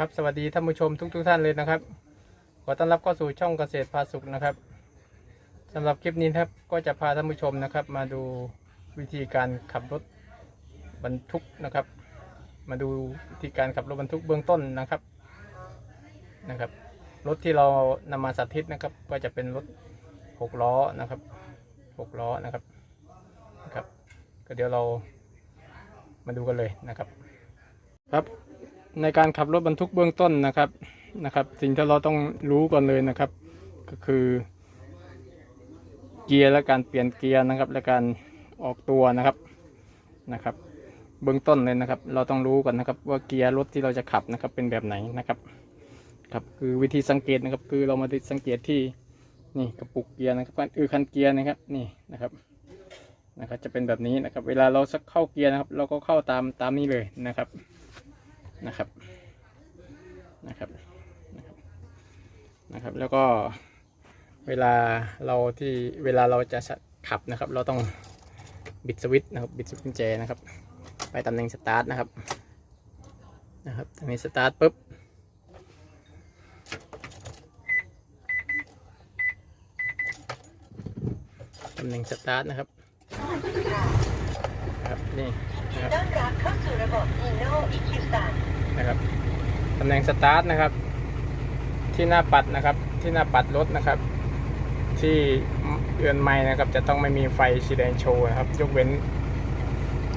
ครับสวัสดีท่านผู้ชมทุกทท่านเลยนะครับ ขอต้อนรับเข้าสู่ช่องเกษตรพาสุขนะครับสำหรับคลิปนี้ครับก็จะพาท่านผู้ชมนะครับ มาดูวิธีการขับรถบรรทุกนะครับ มาดูวิธีการขับรถบรรทุกเบื้องต้นนะครับนะครับ รถที่เรานำมาสาธิตนะครับ ก็จะเป็นรถหกล้อนะครับหกล้อนะครับนะครับ ก็เดี๋ยวเรามาดูกันเลยนะครับ ครับ ในการขับรถบรรทุกเบื้องต้นนะครับนะครับ สิ่งที่เราต้องรู้ก่อนเลยนะครับ ก็คือ เกียร์และการเปลี่ยนเกียร์นะครับ และการออกตัวนะครับนะครับ เบื้องต้นเลยนะครับ เราต้องรู้ก่อนนะครับ ว่าเกียร์รถที่เราจะขับนะครับ เป็นแบบไหนนะครับครับคือวิธีสังเกตนะครับ คือเรามาสังเกตที่นี่กระปุกเกียร์นะครับคือคันเกียร์นะครับนี่นะครับนะครับ จะเป็นแบบนี้นะครับ เวลาเราสักเข้าเกียร์นะครับ เราก็เข้าตามตามนี้เลยนะครับ นะครับนะครับนะครับนะครับ แล้วก็เวลาเราที่เวลาเราจะขับนะครับ เราต้องบิดสวิตช์นะครับบิดสวิตช์กุญแจนะครับ ไปตำแหน่งสตาร์ทนะครับนะครับตรงนี้สตาร์ทปุ๊บตำแหน่งสตาร์ทนะครับครับนี่นะครับต้อนรับเข้าสู่ระบบ Hino EQ3 นะครับตำแหน่งสตาร์ทนะครับ ที่หน้าปัดนะครับ ที่หน้าปัดรถนะครับ ที่เอือนไม้นะครับ จะต้องไม่มีไฟสีแดงโชว์นะครับ ยกเว้น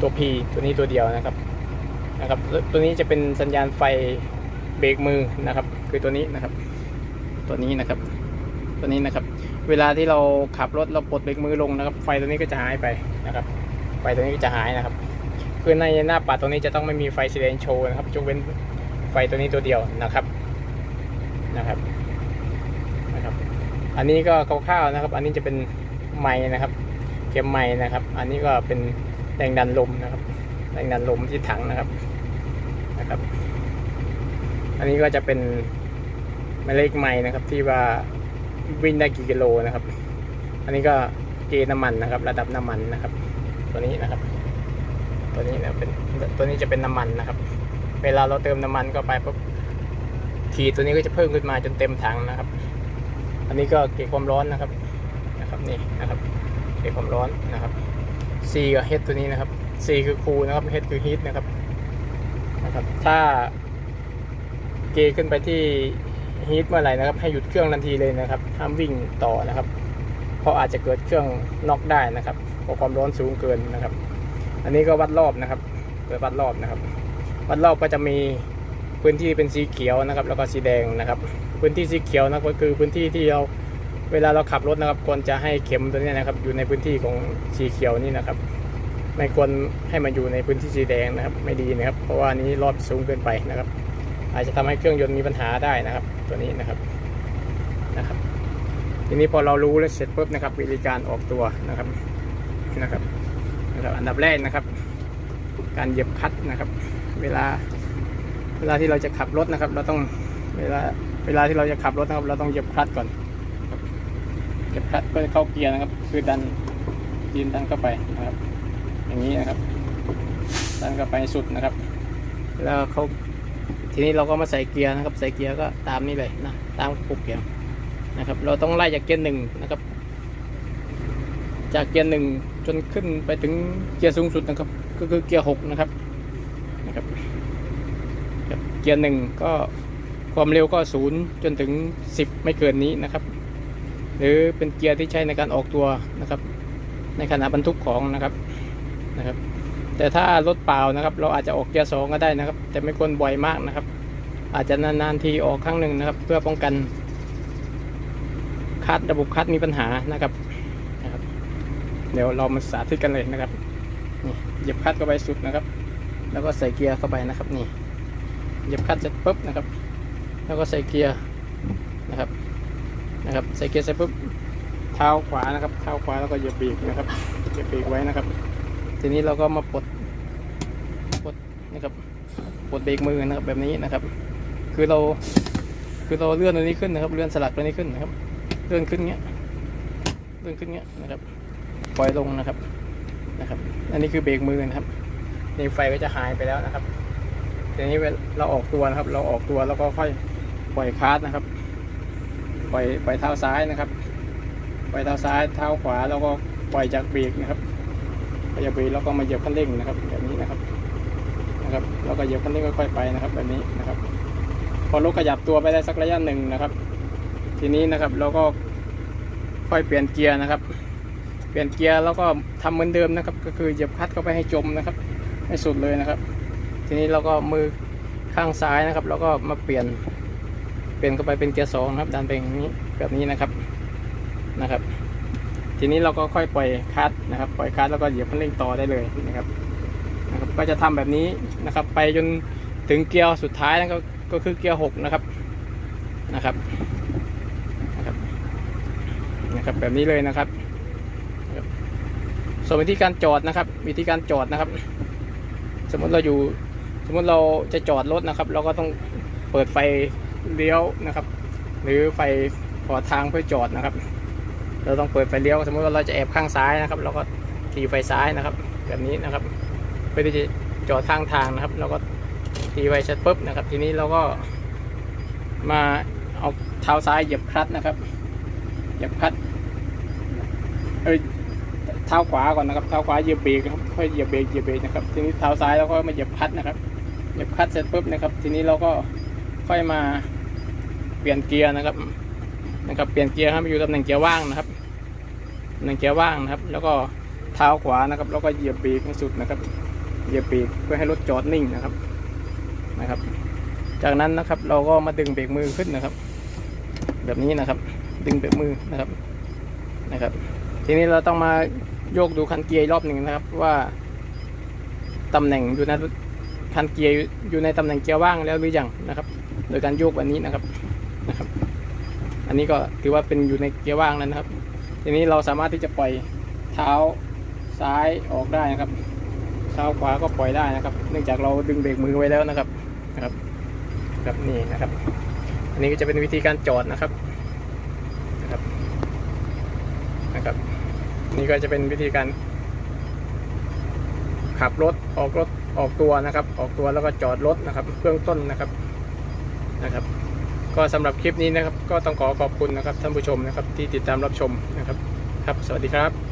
ตัว P ตัวนี้ตัวเดียวนะครับนะครับ ตัวนี้จะเป็นสัญญาณไฟเบรกมือนะครับ คือตัวนี้นะครับ ตัวนี้นะครับ ตัวนี้นะครับ เวลาที่เราขับรถเราปลดเบรกมือลงนะครับ ไฟตัวนี้ก็จะหายไปนะครับ ไฟตัวนี้ก็จะหายนะครับ คือในหน้าปัดตรงนี้จะต้องไม่มีไฟสีแดงโชว์นะครับยกเว้นไฟตัวนี้ตัวเดียวนะครับนะครับนะครับ อันนี้ก็คร่าวๆนะครับ อันนี้จะเป็นไม้นะครับเก็บไม้นะครับ อันนี้ก็เป็นแรงดันลมนะครับ แรงดันลมที่ถังนะครับนะครับ อันนี้ก็จะเป็นหมายเลขไม้นะครับ ที่ว่าวิ่งได้กี่กิโลนะครับ อันนี้ก็เกณฑ์น้ำมันนะครับ ระดับน้ำมันนะครับ ตัวนี้นะครับ ตัวนี้นะเป็นตัวนี้จะเป็นน้ำมันนะครับ เวลาเราเติมน้ำมันเข้าไปปุ๊บขีตัวนี้ก็จะเพิ่มขึ้นมาจนเต็มถังนะครับ อันนี้ก็เก็บความร้อนนะครับนะครับนี่นะครับ เก็บความร้อนนะครับ C กับ H ตัวนี้นะครับ C คือคูลนะครับ H คือฮีทนะครับนะครับ ถ้าเกขึ้นไปที่ฮีทเมื่อไหร่นะครับ ให้หยุดเครื่องทันทีเลยนะครับห้ามวิ่งต่อนะครับ เพราะอาจจะเกิดเครื่องน็อกได้นะครับเพราะความร้อนสูงเกินนะครับ อันนี้ก็วัดรอบนะครับเปิดวัดรอบนะครับ วัดรอบก็จะมีพื้นที่เป็นสีเขียวนะครับ แล้วก็สีแดงนะครับ พื้นที่สีเขียวนะครับก็คือพื้นที่ที่เราเวลาเราขับรถนะครับควรจะให้เข็มตัวนี้นะครับ อยู่ในพื้นที่ของสีเขียวนี่นะครับ ไม่ควรให้มันอยู่ในพื้นที่สีแดงนะครับ ไม่ดีนะครับ เพราะว่านี้รอบสูงเกินไปนะครับ อาจจะทำให้เครื่องยนต์มีปัญหาได้นะครับ ตัวนี้นะครับนะครับ ทีนี้พอเรารู้แล้วเสร็จปุ๊บนะครับวิธีการออกตัวนะครับนะครับ นะครับอันดับแรกนะครับ การเหยียบคลัตช์นะครับ เวลาเวลาที่เราจะขับรถนะครับ เราต้องเวลาเวลาที่เราจะขับรถนะครับ เราต้องเหยียบคลัตช์ก่อนเหยียบคลัตช์เพื่อเข้าเกียร์นะครับ คือดันดินดันเข้าไปนะครับ อย่างนี้นะครับ ดันเข้าไปสุดนะครับ แล้วเขาทีนี้เราก็มาใส่เกียร์นะครับ ใส่เกียร์ก็ตามนี้เลยนะตามปุกเกียร์นะครับ เราต้องไล่จากเกียร์หนึ่งนะครับ จากเกียร์หนึ่งจนขึ้นไปถึงเกียร์สูงสุดนะครับ ก็คือเกียร์หกนะครับนะครับ เกียร์หนึ่งก็ความเร็วก็ศูนย์จนถึงสิบไม่เกินนี้นะครับ หรือเป็นเกียร์ที่ใช้ในการออกตัวนะครับ ในขณะบรรทุกของนะครับนะครับ แต่ถ้ารถเปล่านะครับ เราอาจจะออกเกียร์สองก็ได้นะครับ แต่ไม่ควรบ่อยมากนะครับ อาจจะนานๆทีออกครั้งหนึ่งนะครับ เพื่อป้องกันคัดระบบคัดมีปัญหานะครับ เดี๋ยวเรามาสาธิตกันเลยนะครับนี่เหยียบคัดเข้าไปสุดนะครับ แล้วก็ใส่เกียร์เข้าไปนะครับนี่เหยียบคัดเสร็จปุ๊บนะครับ แล้วก็ใส่เกียร์นะครับนะครับ ใส่เกียร์เสร็จปุ๊บเท้าขวานะครับเท้าขวาแล้วก็เหยียบเบรกนะครับเหยียบเบรกไว้นะครับ ทีนี้เราก็มาปลดปลดนะครับปลดเบรกมือนะครับแบบนี้นะครับ คือเราคือเราเลื่อนตัวนี้ขึ้นนะครับ เลื่อนสลักตัวนี้ขึ้นนะครับ เลื่อนขึ้นเงี้ย เลื่อนขึ้นเงี้ยนะครับ ปล่อยลงนะครับนะครับ อันนี้คือเบรกมือนะครับนี่ไฟก็จะหายไปแล้วนะครับทีนี้เราออกตัวนะครับ เราออกตัวแล้วก็ค่อยปล่อยคลาสนะครับ ปล่อยปล่อยเท้าซ้ายนะครับ ปล่อยเท้าซ้ายเท้าขวาแล้วก็ปล่อยจากเบรกนะครับปล่อยจากเบรกแล้วก็มาเหยียบคันเร่งนะครับ แบบนี้นะครับนะครับ แล้วก็เหยียบคันเร่งค่อยๆไปนะครับ แบบนี้นะครับ พอรถขยับตัวไปได้สักระยะหนึ่งนะครับ ทีนี้นะครับเราก็ค่อยเปลี่ยนเกียร์นะครับ เปลี่ยนเกียร์แล้วก็ทำเหมือนเดิมนะครับ ก็คือเหยียบคัดเข้าไปให้จมนะครับให้สุดเลยนะครับ ทีนี้เราก็มือข้างซ้ายนะครับ แล้วก็มาเปลี่ยน เปลี่ยนเข้าไปเป็นเกียร์สองครับดันไปอย่างนี้แบบนี้นะครับนะครับ ทีนี้เราก็ค่อยปล่อยคัดนะครับ ปล่อยคัดแล้วก็เหยียบคันเร่งต่อได้เลยนะครับนะครับ ก็จะทำแบบนี้นะครับ ไปจนถึงเกียร์สุดท้ายนะครับก็คือเกียร์หกนะครับนะครับนะครับ นะครับแบบนี้เลยนะครับ ส่วนวิธีการจอดนะครับ วิธีการจอดนะครับ สมมติเราอยู่ สมมติเราจะจอดรถนะครับ เราก็ต้องเปิดไฟเลี้ยวนะครับ หรือไฟขอทางเพื่อจอดนะครับ เราต้องเปิดไฟเลี้ยว สมมติว่าเราจะแอบข้างซ้ายนะครับ เราก็ตีไฟซ้ายนะครับ แบบนี้นะครับเพื่อที่จะจอดข้างทางนะครับ เราก็ตีไฟเสร็จปุ๊บนะครับ ทีนี้เราก็มาเอาเท้าซ้ายเหยียบคลัตช์นะครับ เหยียบคลัตช์เอ้ย ท้าขวาก่อนนะครับเท้าขวาเหยียบเบรกครับค่อยเหยียบเบรกเหยียบเบรกนะครับทีนี้เท้าซ้ายแล้วก็มาเหยียบคลัตช์นะครับเหยียบคลัตช์เสร็จปุ๊บนะครับ ทีนี้เราก็ค่อยมาเปลี่ยนเกียร์นะครับนะครับ เปลี่ยนเกียร์ให้มาอยู่ตำแหน่งเกียร์ว่างนะครับตำแหน่งเกียร์ว่างนะครับ แล้วก็เท้าขวานะครับ แล้วก็เหยียบเบรกให้สุดนะครับ เหยียบเบรกเพื่อให้รถจอดนิ่งนะครับนะครับ จากนั้นนะครับเราก็มาดึงเบรกมือขึ้นนะครับ แบบนี้นะครับ ดึงเบรกมือนะครับนะครับ ทีนี้เราต้องมา โยกดูคันเกียร์รอบหนึ่งนะครับว่าตำแหน่งอยู่ในคันเกียร์อยู่ในตำแหน่งเกียร์ว่างแล้วหรือยังนะครับ โดยการโยกแบบนี้นะครับนะครับ อันนี้ก็ถือว่าเป็นอยู่ในเกียร์ว่างแล้วนะครับ ทีนี้เราสามารถที่จะปล่อยเท้าซ้ายออกได้นะครับเท้าขวาก็ปล่อยได้นะครับ เนื่องจากเราดึงเบรกมือไว้แล้วนะครับนะครับครับนี่นะครับ อันนี้ก็จะเป็นวิธีการจอดนะครับนะครับ นี่ก็จะเป็นวิธีการขับรถออกรถออกตัวนะครับ ออกตัวแล้วก็จอดรถนะครับเบื้องต้นนะครับนะครับ ก็สำหรับคลิปนี้นะครับ ก็ต้องขอขอบคุณนะครับท่านผู้ชมนะครับที่ติดตามรับชมนะครับ ครับ สวัสดีครับ